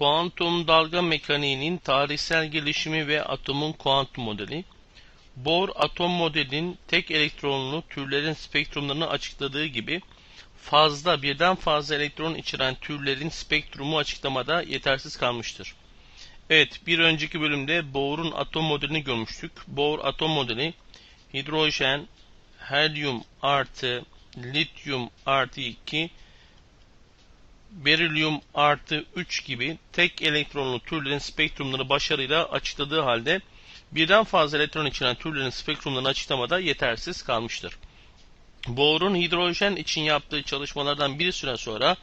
Kuantum dalga mekaniğinin tarihsel gelişimi ve atomun kuantum modeli. Bohr atom modelinin tek elektronlu türlerin spektrumlarını açıkladığı gibi fazla birden fazla elektron içeren türlerin spektrumu açıklamada yetersiz kalmıştır. Evet bir önceki bölümde Bohr'un atom modelini görmüştük. Bohr atom modeli hidrojen, helyum artı lityum artı 2 berilyum artı 3 gibi tek elektronlu türlerin spektrumlarını başarıyla açıkladığı halde birden fazla elektron içeren türlerin spektrumlarını açıklamada yetersiz kalmıştır. Bohr'un hidrojen için yaptığı çalışmalardan bir süre sonra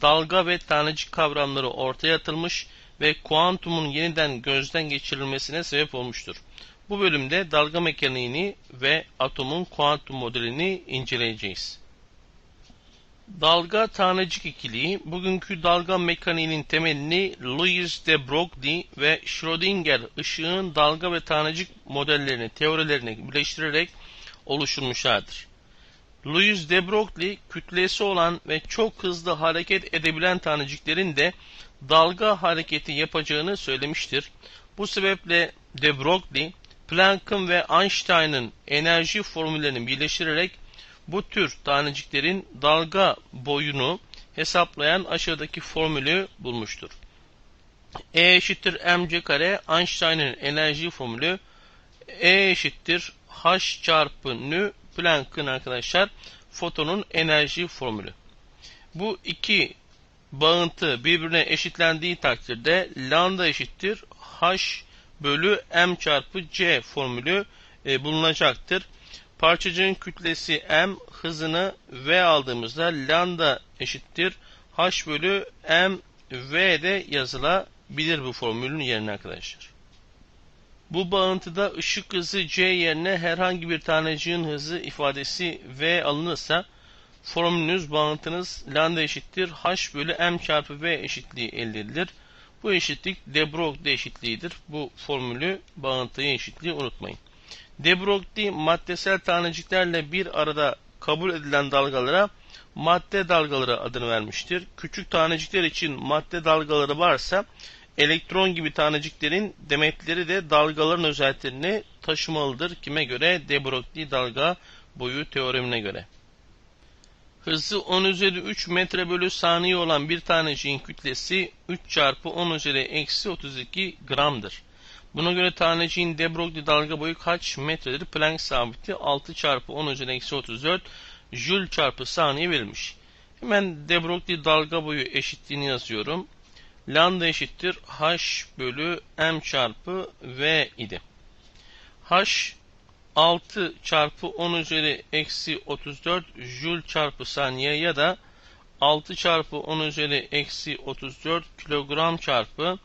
dalga ve tanecik kavramları ortaya atılmış ve kuantumun yeniden gözden geçirilmesine sebep olmuştur. Bu bölümde dalga mekaniğini ve atomun kuantum modelini inceleyeceğiz. Dalga tanecik ikiliği bugünkü dalga mekaniğinin temelini Louis de Broglie ve Schrödinger ışığın dalga ve tanecik modellerini, teorilerini birleştirerek oluşturmuşlardır. Louis de Broglie kütlesi olan ve çok hızlı hareket edebilen taneciklerin de dalga hareketi yapacağını söylemiştir. Bu sebeple de Broglie, Planck'ın ve Einstein'ın enerji formüllerini birleştirerek bu tür taneciklerin dalga boyunu hesaplayan aşağıdaki formülü bulmuştur. E eşittir mc kare Einstein'ın enerji formülü E eşittir h çarpı nü Planck'ın arkadaşlar fotonun enerji formülü. Bu iki bağıntı birbirine eşitlendiği takdirde lambda eşittir h bölü m çarpı c formülü e, bulunacaktır. Parçacığın kütlesi m, hızını v aldığımızda lambda eşittir h bölü m v de yazılabilir bu formülün yerine arkadaşlar. Bu bağıntıda ışık hızı c yerine herhangi bir taneciğin hızı ifadesi v alınırsa formülünüz bağıntınız lambda eşittir h bölü m çarpı v eşitliği elde edilir. Bu eşitlik de Broglie eşitliğidir. Bu formülü bağıntıyı eşitliği unutmayın. De Broglie maddesel taneciklerle bir arada kabul edilen dalgalara madde dalgaları adını vermiştir. Küçük tanecikler için madde dalgaları varsa elektron gibi taneciklerin demetleri de dalgaların özelliklerini taşımalıdır. Kime göre? De Broglie dalga boyu teoremine göre. Hızı 10 üzeri 3 metre bölü saniye olan bir taneciğin kütlesi 3 çarpı 10 üzeri eksi 32 gramdır. Buna göre taneciğin de Broglie dalga boyu kaç metredir? Planck sabiti 6 çarpı 10 üzeri eksi 34 Joule çarpı saniye verilmiş. Hemen de Broglie dalga boyu eşitliğini yazıyorum. Lambda eşittir h bölü m çarpı v idi. h 6 çarpı 10 üzeri eksi 34 Joule çarpı saniye ya da 6 çarpı 10 üzeri eksi 34 kilogram çarpı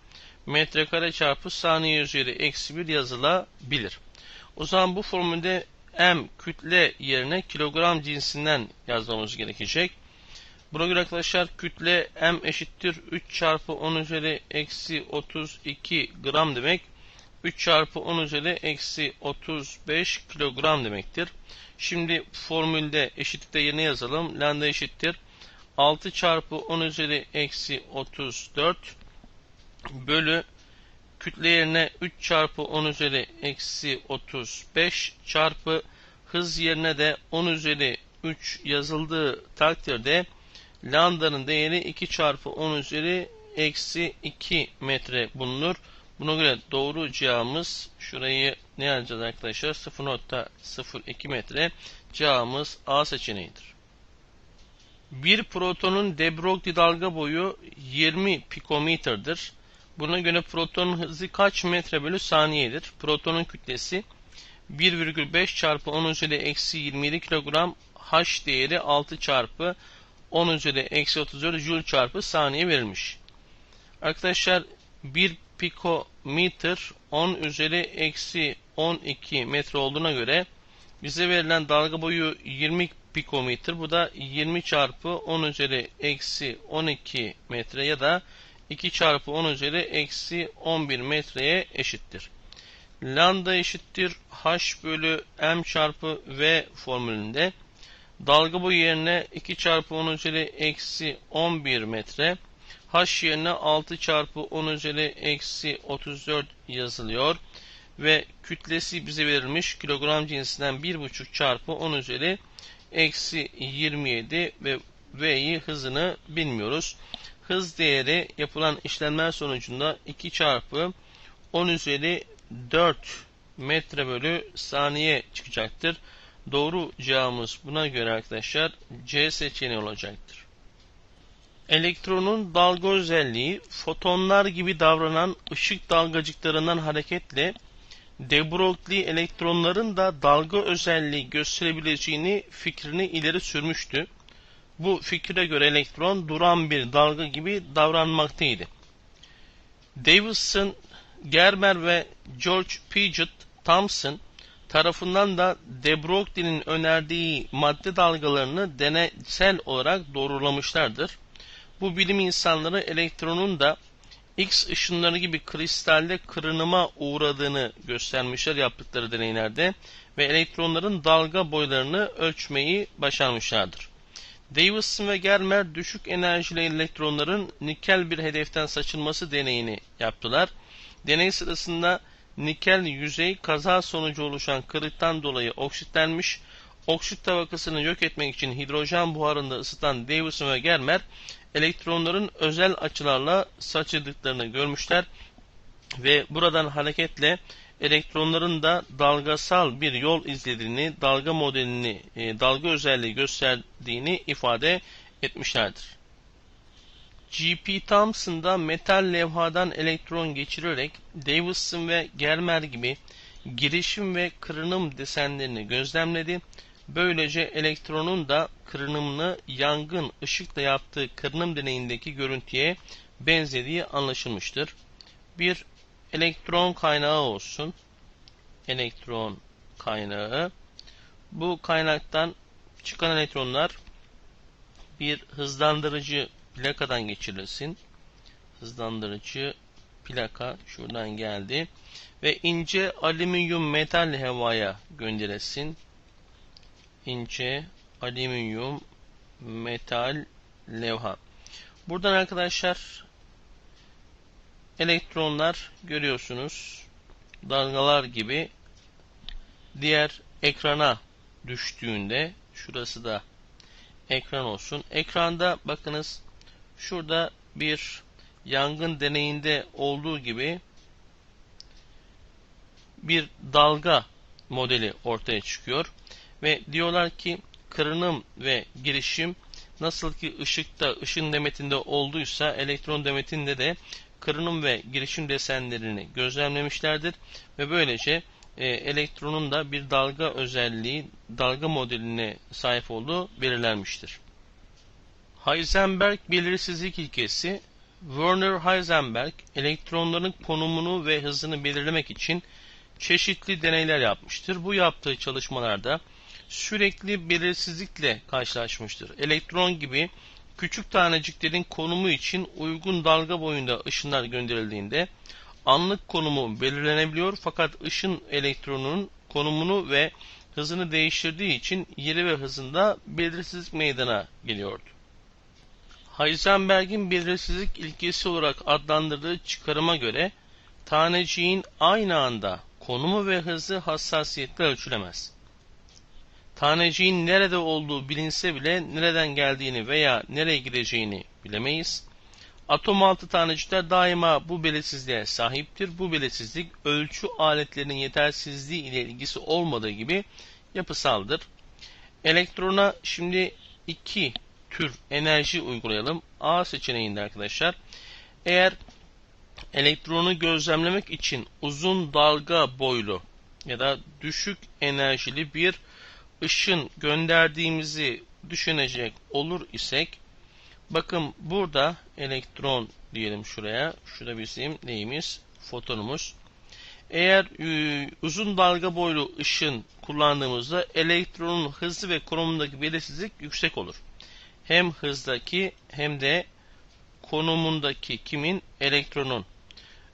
metrekare çarpı saniye üzeri eksi 1 yazılabilir. O zaman bu formülde m kütle yerine kilogram cinsinden yazmamız gerekecek. Buna göre arkadaşlar kütle m eşittir 3 çarpı 10 üzeri eksi 32 gram demek. 3 çarpı 10 üzeri eksi 35 kilogram demektir. Şimdi formülde eşitlikte yerine yazalım. Lambda eşittir 6 çarpı 10 üzeri eksi 34 bölü kütle yerine 3 çarpı 10 üzeri eksi 35 çarpı hız yerine de 10 üzeri 3 yazıldığı takdirde lambdanın değeri 2 çarpı 10 üzeri eksi 2 metre bulunur. Buna göre doğru cevabımız şurayı ne yazacağız arkadaşlar? 0.02 metre cevabımız A seçeneğidir. Bir protonun de Broglie dalga boyu 20 pikometrdir. Buna göre protonun hızı kaç metre bölü saniyedir? Protonun kütlesi 1,5 çarpı 10 üzeri eksi 27 kilogram H değeri 6 çarpı 10 üzeri eksi 34 Joule çarpı saniye verilmiş. Arkadaşlar bir pikometre 10 üzeri eksi 12 metre olduğuna göre bize verilen dalga boyu 20 pikometre. Bu da 20 çarpı 10 üzeri eksi 12 metre ya da 2 çarpı 10 üzeri eksi 11 metreye eşittir. Lambda eşittir h bölü m çarpı v formülünde dalga boyu yerine 2 çarpı 10 üzeri eksi 11 metre H yerine 6 çarpı 10 üzeri eksi 34 yazılıyor. Ve kütlesi bize verilmiş kilogram cinsinden 1,5 çarpı 10 üzeri eksi 27 ve V'yi hızını bilmiyoruz. Hız değeri yapılan işlemler sonucunda 2 çarpı 10 üzeri 4 metre bölü saniye çıkacaktır. Doğru cevabımız buna göre arkadaşlar C seçeneği olacaktır. Elektronun dalga özelliği fotonlar gibi davranan ışık dalgacıklarından hareketle de Broglie elektronların da dalga özelliği gösterebileceğini fikrini ileri sürmüştü. Bu fikre göre elektron duran bir dalga gibi davranmaktaydı. Davison, Germer ve George Paget Thomson tarafından da de Broglie'nin önerdiği madde dalgalarını deneysel olarak doğrulamışlardır. Bu bilim insanları elektronun da X ışınları gibi kristalde kırınıma uğradığını göstermişler yaptıkları deneylerde ve elektronların dalga boylarını ölçmeyi başarmışlardır. Davison ve Germer düşük enerjili elektronların nikel bir hedeften saçılması deneyini yaptılar. Deney sırasında nikel yüzey kaza sonucu oluşan kırıktan dolayı oksitlenmiş, oksit tabakasını yok etmek için hidrojen buharında ısıtan Davison ve Germer elektronların özel açılarla saçıldıklarını görmüşler ve buradan hareketle elektronların da dalgasal bir yol izlediğini, dalga modelini, e, dalga özelliği gösterdiğini ifade etmişlerdir. G.P. Thompson da metal levhadan elektron geçirerek Davison ve Germer gibi girişim ve kırınım desenlerini gözlemledi. Böylece elektronun da kırınımını yangın ışıkla yaptığı kırınım deneyindeki görüntüye benzediği anlaşılmıştır. Bir elektron kaynağı olsun. Elektron kaynağı. Bu kaynaktan çıkan elektronlar bir hızlandırıcı plakadan geçirilsin. Hızlandırıcı plaka şuradan geldi. Ve ince alüminyum metal havaya gönderilsin. İnce alüminyum metal levha. Buradan arkadaşlar elektronlar görüyorsunuz dalgalar gibi diğer ekrana düştüğünde şurası da ekran olsun. Ekranda bakınız şurada bir yangın deneyinde olduğu gibi bir dalga modeli ortaya çıkıyor ve diyorlar ki kırınım ve girişim nasıl ki ışıkta ışın demetinde olduysa elektron demetinde de kırınım ve girişim desenlerini gözlemlemişlerdir ve böylece e, elektronun da bir dalga özelliği, dalga modeline sahip olduğu belirlenmiştir. Heisenberg belirsizlik ilkesi Werner Heisenberg elektronların konumunu ve hızını belirlemek için çeşitli deneyler yapmıştır. Bu yaptığı çalışmalarda sürekli belirsizlikle karşılaşmıştır. Elektron gibi küçük taneciklerin konumu için uygun dalga boyunda ışınlar gönderildiğinde anlık konumu belirlenebiliyor fakat ışın elektronunun konumunu ve hızını değiştirdiği için yeri ve hızında belirsizlik meydana geliyordu. Heisenberg'in belirsizlik ilkesi olarak adlandırdığı çıkarıma göre taneciğin aynı anda konumu ve hızı hassasiyetle ölçülemez. Taneciğin nerede olduğu bilinse bile nereden geldiğini veya nereye gideceğini bilemeyiz. Atom altı tanecikler daima bu belirsizliğe sahiptir. Bu belirsizlik ölçü aletlerinin yetersizliği ile ilgisi olmadığı gibi yapısaldır. Elektrona şimdi iki tür enerji uygulayalım. A seçeneğinde arkadaşlar. Eğer elektronu gözlemlemek için uzun dalga boylu ya da düşük enerjili bir ışın gönderdiğimizi düşünecek olur isek bakın burada elektron diyelim şuraya. Şurada bizim neyimiz? Fotonumuz. Eğer e, uzun dalga boylu ışın kullandığımızda elektronun hızı ve konumundaki belirsizlik yüksek olur. Hem hızdaki hem de konumundaki kimin? Elektronun.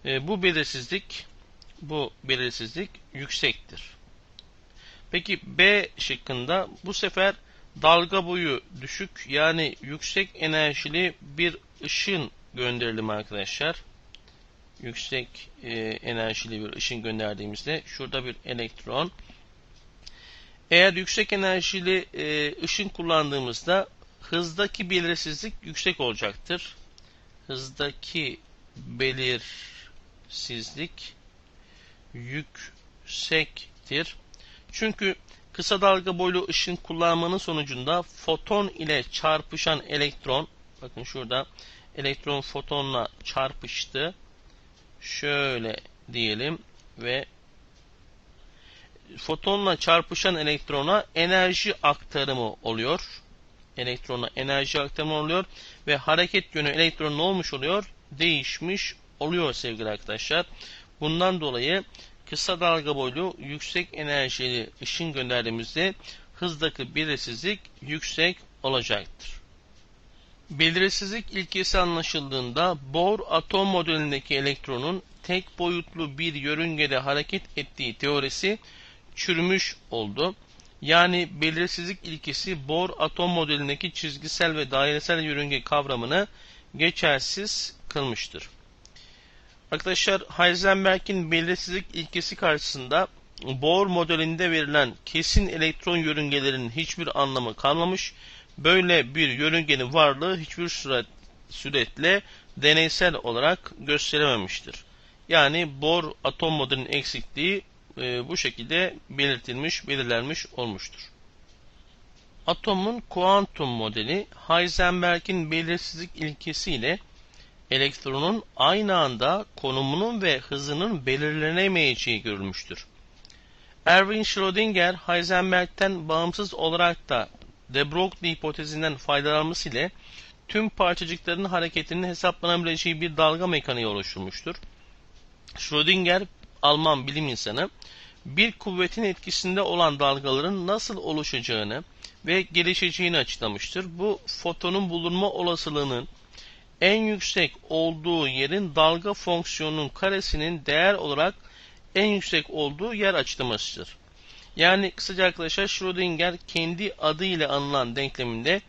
E, bu belirsizlik bu belirsizlik yüksektir. Peki B şıkkında bu sefer dalga boyu düşük yani yüksek enerjili bir ışın gönderelim arkadaşlar. Yüksek e, enerjili bir ışın gönderdiğimizde şurada bir elektron. Eğer yüksek enerjili e, ışın kullandığımızda hızdaki belirsizlik yüksek olacaktır. Hızdaki belirsizlik yüksektir. Çünkü kısa dalga boylu ışın kullanmanın sonucunda foton ile çarpışan elektron bakın şurada elektron fotonla çarpıştı. Şöyle diyelim ve fotonla çarpışan elektrona enerji aktarımı oluyor. Elektrona enerji aktarımı oluyor ve hareket yönü elektronun olmuş oluyor? Değişmiş oluyor sevgili arkadaşlar. Bundan dolayı kısa dalga boylu yüksek enerjili ışın gönderdiğimizde hızdaki belirsizlik yüksek olacaktır. Belirsizlik ilkesi anlaşıldığında Bohr atom modelindeki elektronun tek boyutlu bir yörüngede hareket ettiği teorisi çürümüş oldu. Yani belirsizlik ilkesi Bohr atom modelindeki çizgisel ve dairesel yörünge kavramını geçersiz kılmıştır. Arkadaşlar Heisenberg'in belirsizlik ilkesi karşısında Bohr modelinde verilen kesin elektron yörüngelerinin hiçbir anlamı kalmamış. Böyle bir yörüngenin varlığı hiçbir süret, süretle deneysel olarak gösterememiştir. Yani Bohr atom modelinin eksikliği e, bu şekilde belirtilmiş, belirlenmiş olmuştur. Atomun kuantum modeli Heisenberg'in belirsizlik ilkesiyle elektronun aynı anda konumunun ve hızının belirlenemeyeceği görülmüştür. Erwin Schrödinger, Heisenberg'ten bağımsız olarak da de Broglie hipotezinden faydalanması ile tüm parçacıkların hareketinin hesaplanabileceği bir dalga mekaniği oluşturmuştur. Schrödinger, Alman bilim insanı, bir kuvvetin etkisinde olan dalgaların nasıl oluşacağını ve gelişeceğini açıklamıştır. Bu fotonun bulunma olasılığının en yüksek olduğu yerin dalga fonksiyonunun karesinin değer olarak en yüksek olduğu yer açıklamasıdır. Yani kısaca arkadaşlar Schrödinger kendi adıyla anılan denkleminde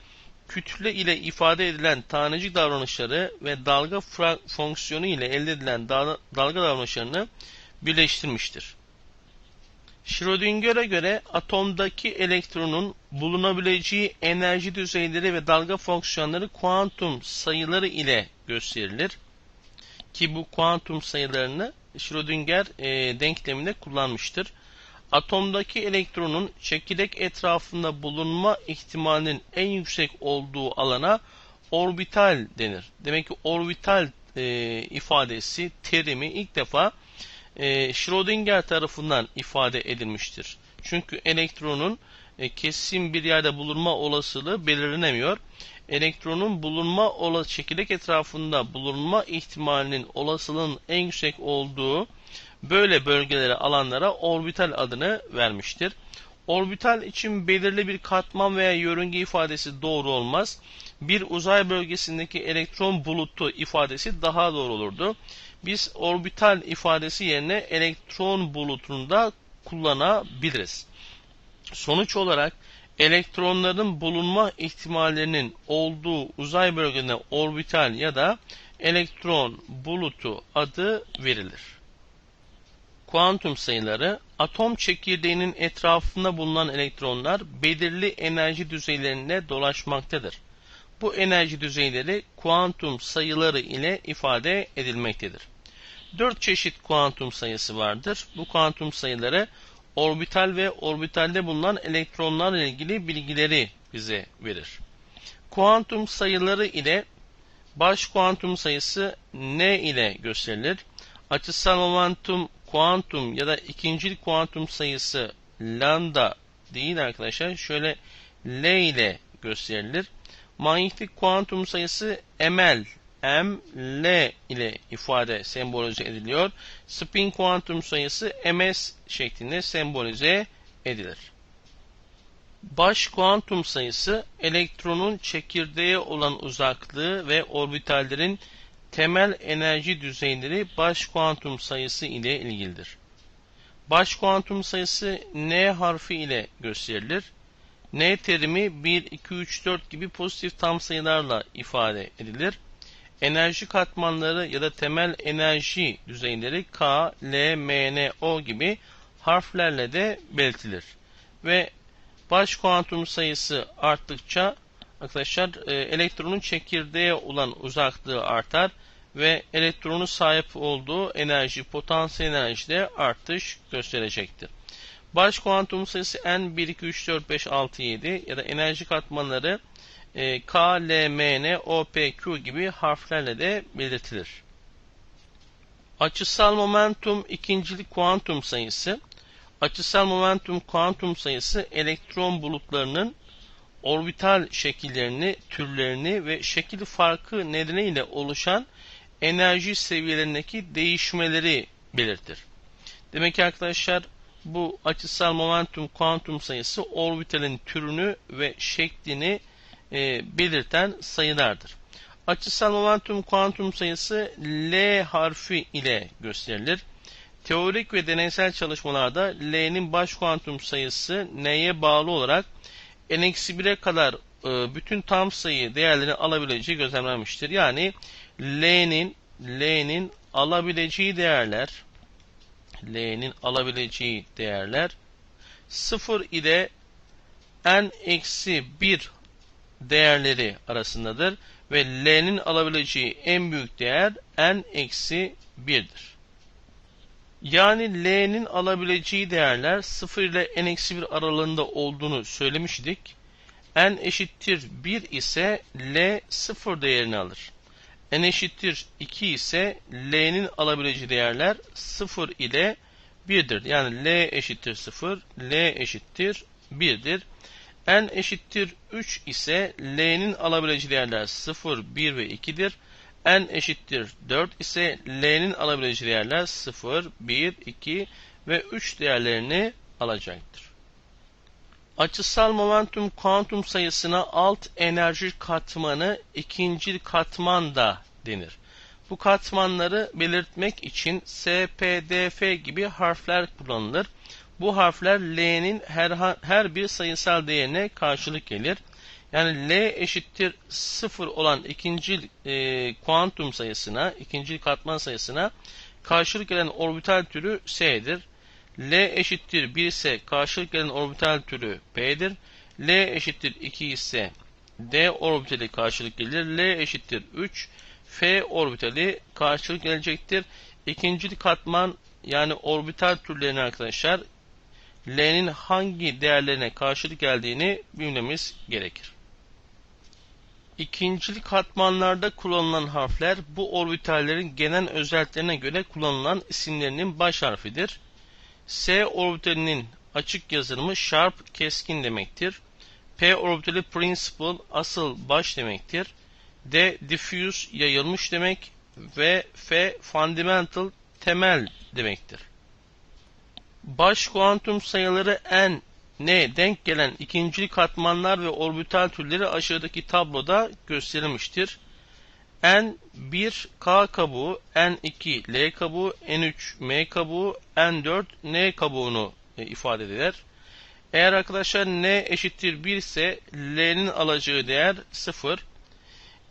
kütle ile ifade edilen tanecik davranışları ve dalga fonksiyonu ile elde edilen dalga davranışlarını birleştirmiştir. Schrödinger'e göre atomdaki elektronun bulunabileceği enerji düzeyleri ve dalga fonksiyonları kuantum sayıları ile gösterilir. Ki bu kuantum sayılarını Schrödinger e, denkleminde kullanmıştır. Atomdaki elektronun çekirdek etrafında bulunma ihtimalinin en yüksek olduğu alana orbital denir. Demek ki orbital e, ifadesi, terimi ilk defa e, Schrödinger tarafından ifade edilmiştir. Çünkü elektronun e, kesin bir yerde bulunma olasılığı belirlenemiyor. Elektronun bulunma olası çekirdek etrafında bulunma ihtimalinin olasılığın en yüksek olduğu böyle bölgelere alanlara orbital adını vermiştir. Orbital için belirli bir katman veya yörünge ifadesi doğru olmaz. Bir uzay bölgesindeki elektron bulutu ifadesi daha doğru olurdu biz orbital ifadesi yerine elektron bulutunda kullanabiliriz. Sonuç olarak elektronların bulunma ihtimallerinin olduğu uzay bölgesine orbital ya da elektron bulutu adı verilir. Kuantum sayıları atom çekirdeğinin etrafında bulunan elektronlar belirli enerji düzeylerinde dolaşmaktadır. Bu enerji düzeyleri kuantum sayıları ile ifade edilmektedir. Dört çeşit kuantum sayısı vardır. Bu kuantum sayıları orbital ve orbitalde bulunan elektronlarla ilgili bilgileri bize verir. Kuantum sayıları ile baş kuantum sayısı n ile gösterilir. Açısal momentum kuantum ya da ikincil kuantum sayısı lambda değil arkadaşlar. Şöyle L ile gösterilir manyetik kuantum sayısı ml m, l ile ifade sembolize ediliyor. Spin kuantum sayısı ms şeklinde sembolize edilir. Baş kuantum sayısı elektronun çekirdeğe olan uzaklığı ve orbitallerin temel enerji düzeyleri baş kuantum sayısı ile ilgilidir. Baş kuantum sayısı n harfi ile gösterilir. N terimi 1, 2, 3, 4 gibi pozitif tam sayılarla ifade edilir. enerji katmanları ya da temel enerji düzeyleri K, L, M, N, O gibi harflerle de belirtilir. Ve baş kuantum sayısı arttıkça arkadaşlar e, elektronun çekirdeğe olan uzaklığı artar ve elektronun sahip olduğu enerji, potansiyel enerjide artış gösterecektir. Baş kuantum sayısı n 1, 2, 3, 4, 5, 6, 7 ya da enerji katmanları e, K, L, M, N, O, P, Q gibi harflerle de belirtilir. Açısal momentum ikincilik kuantum sayısı Açısal momentum kuantum sayısı elektron bulutlarının orbital şekillerini, türlerini ve şekil farkı nedeniyle oluşan enerji seviyelerindeki değişmeleri belirtir. Demek ki arkadaşlar bu açısal momentum kuantum sayısı orbitalin türünü ve şeklini e, belirten sayılardır. Açısal momentum kuantum sayısı L harfi ile gösterilir. Teorik ve deneysel çalışmalarda L'nin baş kuantum sayısı N'ye bağlı olarak n-1'e kadar e, bütün tam sayı değerlerini alabileceği gözlemlenmiştir. Yani L'nin L'nin alabileceği değerler L'nin alabileceği değerler 0 ile n-1 değerleri arasındadır ve L'nin alabileceği en büyük değer n-1'dir. Yani L'nin alabileceği değerler 0 ile n-1 aralığında olduğunu söylemiştik. n eşittir 1 ise L 0 değerini alır. N eşittir 2 ise L'nin alabileceği değerler 0 ile 1'dir. Yani L eşittir 0, L eşittir 1'dir. n eşittir 3 ise L'nin alabileceği değerler 0, 1 ve 2'dir n eşittir 4 ise l'nin alabileceği değerler 0, 1, 2 ve 3 değerlerini alacaktır. Açısal momentum kuantum sayısına alt enerji katmanı ikinci katman da denir. Bu katmanları belirtmek için S, P, D, F gibi harfler kullanılır. Bu harfler L'nin her, her bir sayısal değerine karşılık gelir. Yani L eşittir 0 olan ikinci e, kuantum sayısına, ikinci katman sayısına karşılık gelen orbital türü S'dir. L eşittir 1 ise karşılık gelen orbital türü P'dir. L eşittir 2 ise D orbitali karşılık gelir. L eşittir 3. F orbitali karşılık gelecektir. İkinci katman yani orbital türlerine arkadaşlar L'nin hangi değerlerine karşılık geldiğini bilmemiz gerekir. İkincil katmanlarda kullanılan harfler bu orbitallerin genel özelliklerine göre kullanılan isimlerinin baş harfidir. S orbitalinin açık yazılımı sharp keskin demektir. P orbitali principal asıl baş demektir. D diffuse yayılmış demek ve F fundamental temel demektir. Baş kuantum sayıları n N denk gelen ikincil katmanlar ve orbital türleri aşağıdaki tabloda gösterilmiştir. N1 K kabuğu, N2 L kabuğu, N3 M kabuğu, N4 N kabuğunu e, ifade eder. Eğer arkadaşlar N eşittir 1 ise L'nin alacağı değer 0.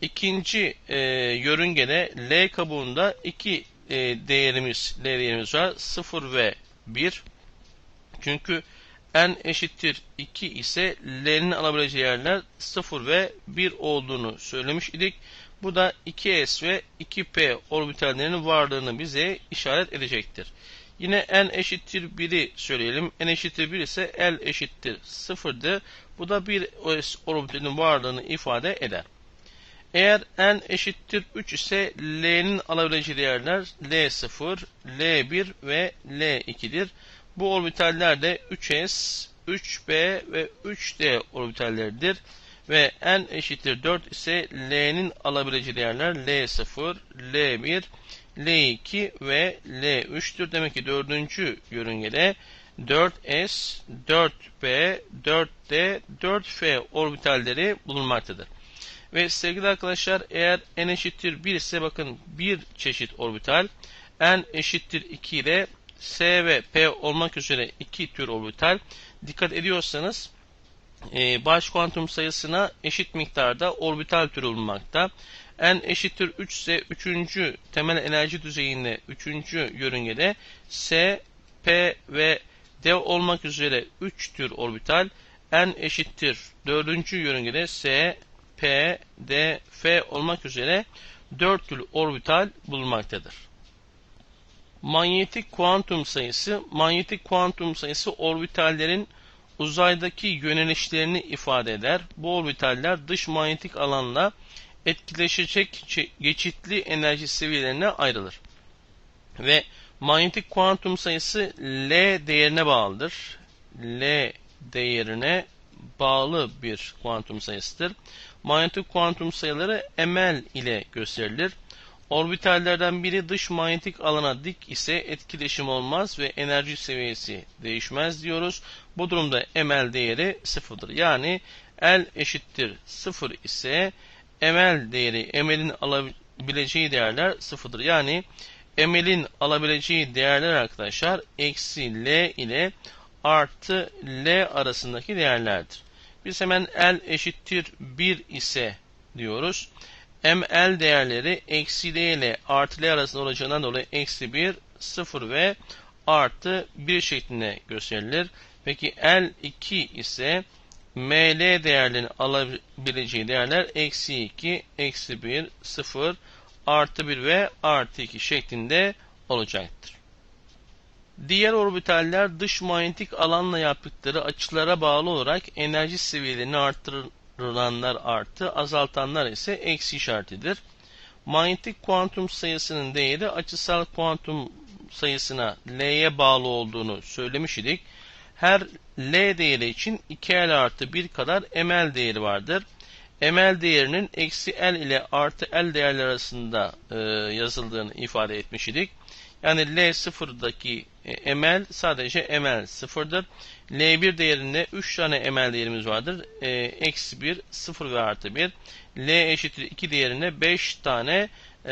İkinci e, yörüngede L kabuğunda iki e, değerimiz, L değerimiz var. 0 ve 1. Çünkü n eşittir 2 ise l'nin alabileceği yerler 0 ve 1 olduğunu söylemiş idik. Bu da 2s ve 2p orbitallerinin varlığını bize işaret edecektir. Yine n eşittir 1'i söyleyelim. n eşittir 1 ise l eşittir 0'dır. Bu da bir OS orbitalinin varlığını ifade eder. Eğer n eşittir 3 ise l'nin alabileceği değerler l0, l1 ve l2'dir. Bu orbitaller de 3s, 3b ve 3d orbitalleridir. Ve n eşittir 4 ise L'nin alabileceği değerler L0, L1, L2 ve L3'tür. Demek ki dördüncü yörüngede 4s, 4p, 4d, 4f orbitalleri bulunmaktadır. Ve sevgili arkadaşlar eğer n eşittir 1 ise bakın bir çeşit orbital, n eşittir 2 ile S ve P olmak üzere iki tür orbital. Dikkat ediyorsanız e, baş kuantum sayısına eşit miktarda orbital türü bulunmakta. n eşittir 3 ise 3. temel enerji düzeyinde 3. yörüngede S, P ve D olmak üzere 3 tür orbital n eşittir 4. yörüngede S, P, D, F olmak üzere 4 tür orbital bulunmaktadır. Manyetik kuantum sayısı, manyetik kuantum sayısı orbitallerin uzaydaki yönelişlerini ifade eder. Bu orbitaller dış manyetik alanla etkileşecek geçitli enerji seviyelerine ayrılır. Ve manyetik kuantum sayısı L değerine bağlıdır. L değerine bağlı bir kuantum sayısıdır. Manyetik kuantum sayıları ml ile gösterilir. Orbitallerden biri dış manyetik alana dik ise etkileşim olmaz ve enerji seviyesi değişmez diyoruz. Bu durumda ml değeri sıfırdır. Yani L eşittir sıfır ise ml değeri ml'in alabileceği değerler sıfırdır. Yani ml'in alabileceği değerler arkadaşlar eksi L ile artı L arasındaki değerlerdir. Biz hemen L eşittir 1 ise diyoruz. ML değerleri eksi L ile artı L arasında olacağından dolayı eksi 1, 0 ve artı 1 şeklinde gösterilir. Peki L2 ise ML değerlerini alabileceği değerler eksi 2, eksi 1, 0, artı 1 ve artı 2 şeklinde olacaktır. Diğer orbitaller dış manyetik alanla yaptıkları açılara bağlı olarak enerji seviyelerini arttırılanlar artı, azaltanlar ise eksi işaretidir. Manyetik kuantum sayısının değeri açısal kuantum sayısına L'ye bağlı olduğunu söylemiş idik. Her L değeri için 2L artı 1 kadar ML değeri vardır. ML değerinin eksi L ile artı L değerler arasında e, yazıldığını ifade etmiş idik. Yani L0'daki e, ml sadece ml sıfırdır. L1 değerinde 3 tane ml değerimiz vardır. E, eksi 1, 0 ve artı 1. L eşittir 2 değerinde 5 tane e,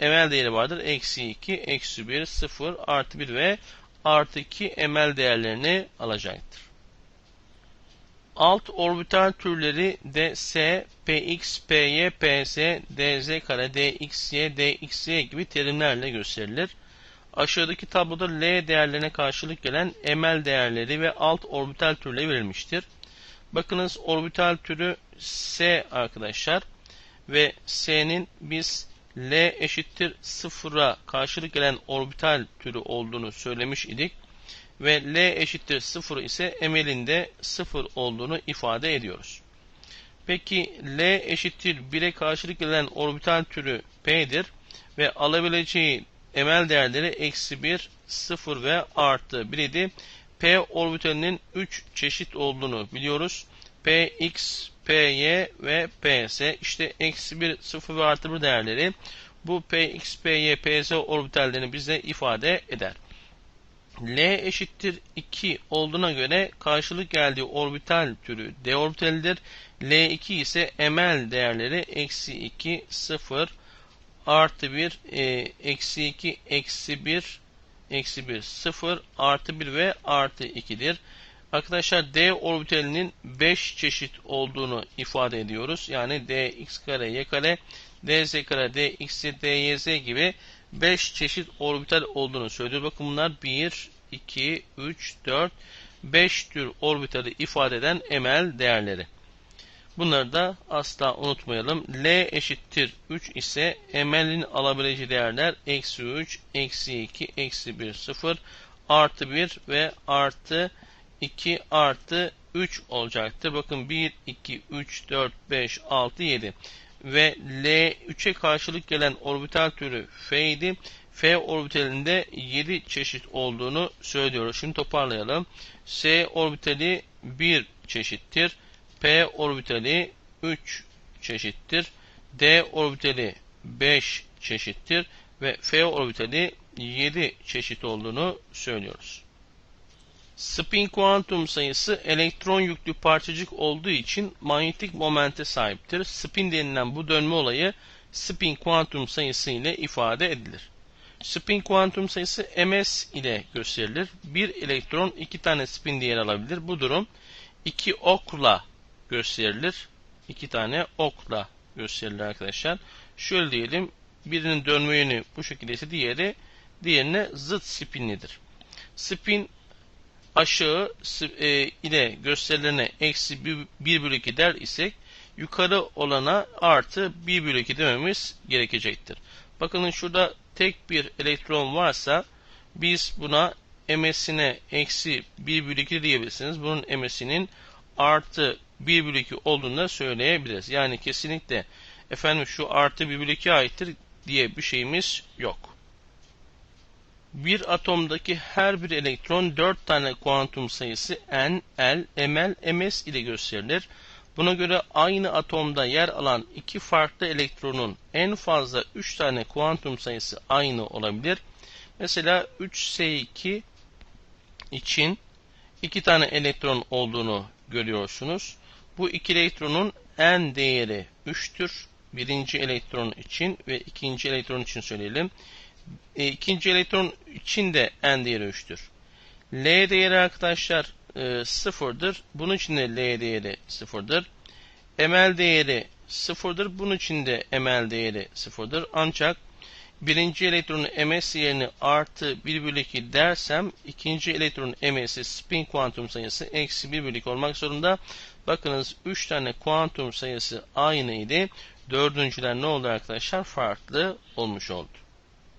ml değeri vardır. Eksi 2, eksi 1, 0, artı 1 ve artı 2 ml değerlerini alacaktır. Alt orbital türleri ds, px, py, ps, dz kare, dxy, dxy gibi terimlerle gösterilir. Aşağıdaki tabloda L değerlerine karşılık gelen ML değerleri ve alt orbital türleri verilmiştir. Bakınız orbital türü S arkadaşlar ve S'nin biz L eşittir sıfıra karşılık gelen orbital türü olduğunu söylemiş idik. Ve L eşittir sıfır ise ML'in de sıfır olduğunu ifade ediyoruz. Peki L eşittir 1'e karşılık gelen orbital türü P'dir ve alabileceği emel değerleri eksi 1, 0 ve artı 1 idi. P orbitalinin 3 çeşit olduğunu biliyoruz. Px, Py ve Ps. İşte eksi 1, 0 ve artı 1 değerleri bu Px, Py, Ps orbitallerini bize ifade eder. L eşittir 2 olduğuna göre karşılık geldiği orbital türü d orbitalidir. L2 ise emel değerleri eksi 2, 0, artı 1 e, eksi 2 eksi 1 eksi 1 0 artı 1 ve artı 2'dir. Arkadaşlar D orbitalinin 5 çeşit olduğunu ifade ediyoruz. Yani dx kare y kare dz kare dx dyz gibi 5 çeşit orbital olduğunu söylüyor. Bakın bunlar 1 2 3 4 5 tür orbitali ifade eden emel değerleri. Bunları da asla unutmayalım. L eşittir 3 ise ML'in alabileceği değerler eksi 3, eksi 2, eksi 1, 0, artı 1 ve artı 2 artı 3 olacaktır. Bakın 1, 2, 3, 4, 5, 6, 7 ve L3'e karşılık gelen orbital türü F idi. F orbitalinde 7 çeşit olduğunu söylüyoruz. Şimdi toparlayalım. S orbitali 1 çeşittir. P orbitali 3 çeşittir. D orbitali 5 çeşittir ve F orbitali 7 çeşit olduğunu söylüyoruz. Spin kuantum sayısı elektron yüklü parçacık olduğu için manyetik momente sahiptir. Spin denilen bu dönme olayı spin kuantum sayısı ile ifade edilir. Spin kuantum sayısı ms ile gösterilir. Bir elektron iki tane spin değer alabilir. Bu durum 2 okla gösterilir. İki tane okla gösterilir arkadaşlar. Şöyle diyelim birinin dönme yönü bu şekilde ise diğeri diğerine zıt spinlidir. Spin aşağı e, ile gösterilerine eksi 1 bölü 2 der isek yukarı olana artı 1 bölü 2 dememiz gerekecektir. Bakın şurada tek bir elektron varsa biz buna MS'ine eksi 1 bölü 2 diyebilirsiniz. Bunun MS'inin artı 1 bölü 2 olduğunu da söyleyebiliriz. Yani kesinlikle efendim şu artı 1 bölü 2 aittir diye bir şeyimiz yok. Bir atomdaki her bir elektron 4 tane kuantum sayısı n, l, ml, ms ile gösterilir. Buna göre aynı atomda yer alan iki farklı elektronun en fazla 3 tane kuantum sayısı aynı olabilir. Mesela 3s2 için 2 tane elektron olduğunu görüyorsunuz. Bu iki elektronun n değeri 3'tür. Birinci elektron için ve ikinci elektron için söyleyelim. E, ikinci elektron için de n değeri 3'tür. L değeri arkadaşlar e, sıfırdır. Bunun için de L değeri sıfırdır. ML değeri sıfırdır. Bunun için de ML değeri sıfırdır. Ancak birinci elektronun ms yerine artı 1 bölü 2 dersem ikinci elektronun ms'i spin kuantum sayısı eksi 1 bölü 2 olmak zorunda. Bakınız 3 tane kuantum sayısı aynıydı. Dördüncüler ne oldu arkadaşlar? Farklı olmuş oldu.